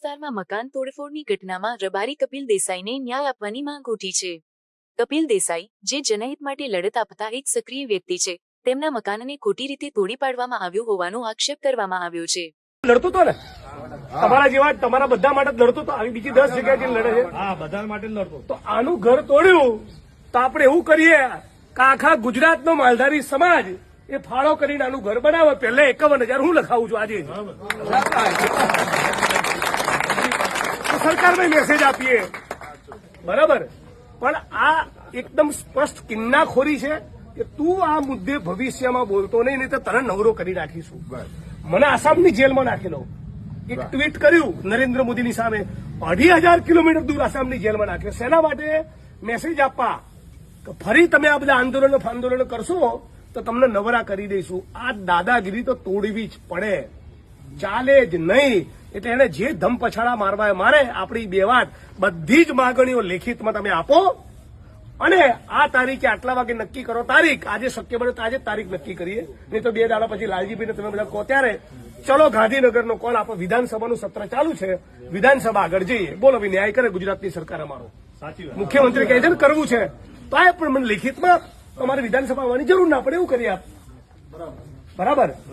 વિસ્તારમાં મકાન તોડફોડની ઘટનામાં રબારી કપિલ દેસાઈને ન્યાય આપવાની માંગ ઉઠી છે. કપિલ દેસાઈ જે જનહિત માટે લડત આપતા એક સક્રિય વ્યક્તિ છે તેમના મકાનને ખોટી રીતે તોડી પાડવામાં આવ્યું હોવાનો આક્ષેપ કરવામાં આવ્યો છે. લડતો તો ને? તમારા જેવા તમારા બધા માટે લડતો તો? આવી બીજી દસ જગ્યાએ લડે છે? હા બધા માટે લડતો. તો આનું ઘર તોડ્યું તો આપણે એવું કરીએ કે આખા ગુજરાતનો માલધારી સમાજ એ ફાળો કરીને આનું ઘર બનાવે. પહેલા એકાવન હજાર હું લખાવું છું આજે. સરકારને મેસેજ આપીએ. બરાબર? પણ આ એકદમ સ્પષ્ટ કિન્નાખોરી છે કે તું આ મુદ્દે ભવિષ્યમાં બોલતો નહીં નહીં તો તને નવરો કરી નાખીશું. મને આસામની જેલમાં નાખેલો એક ટ્વીટ કર્યું નરેન્દ્ર મોદીની સામે. અઢી હજાર કિલોમીટર દૂર આસામની જેલમાં નાખ્યો. શેના માટે? મેસેજ આપવા. કે ફરી તમે આ બધા આંદોલનો ફાંદોલનો કરશો તો તમને નવરા કરી દઈશું. આ દાદાગીરી તો તોડવી જ પડે. ચાલે જ નહીં. એટલે એને જે ધમ પછાડા મારવા મારે આપણી બે વાત બધી જ માગણીઓ લેખિતમાં તમે આપો. અને આ તારીખે આટલા વાગે નક્કી કરો તારીખ. આજે શક્ય બને તો આજે તારીખ નક્કી કરીએ. નહીં તો બે દાડા પછી લાલજીભાઈને તમે બધા કહો ત્યારે. ચલો ગાંધીનગરનો કોલ. આપો વિધાનસભાનું સત્ર ચાલુ છે. વિધાનસભા આગળ જઈએ. બોલો ભાઈ ન્યાય કરે ગુજરાતની સરકાર અમારો. સાચી મુખ્યમંત્રી કહે છે ને કરવું છે. તો આ પણ મને લેખિતમાં તમારે વિધાનસભા આવવાની જરૂર ના પડે. એવું કરી આપ. બરાબર?